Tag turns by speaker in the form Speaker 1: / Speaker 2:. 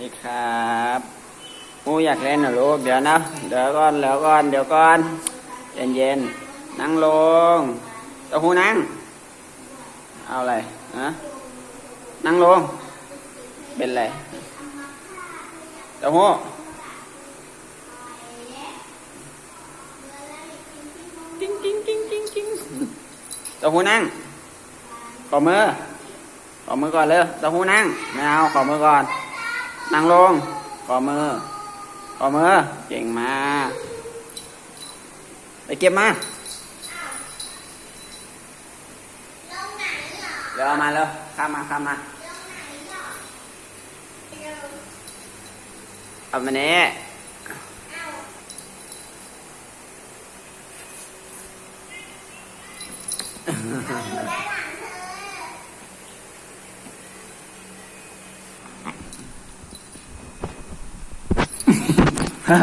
Speaker 1: นี่ครับปูอยากเล่นเหรอลูกเดี๋ยวนะเดี๋ยวก่อนเดี๋ยวก่อนเดี๋ยวก่อนเย็นเย็นๆนั่งลงเต้าหูนั่ง เอาอะไรฮะนั่งลง เป็นไรเต้าหู้กิ้งกิ้งกิ้งกิ้งกิ้งเต้าหู้นั่งขอมือขอมือก่อนเลยเต้าหู้นั่งไม่เอาขอมือก่อน นั่งลงขอมือขอมือ เก่งมาก ไปเก็บมาเดี๋ยวเอามาเลยข้ามมาข้ามมา เอามาเนี้ฮ่า ฮ่า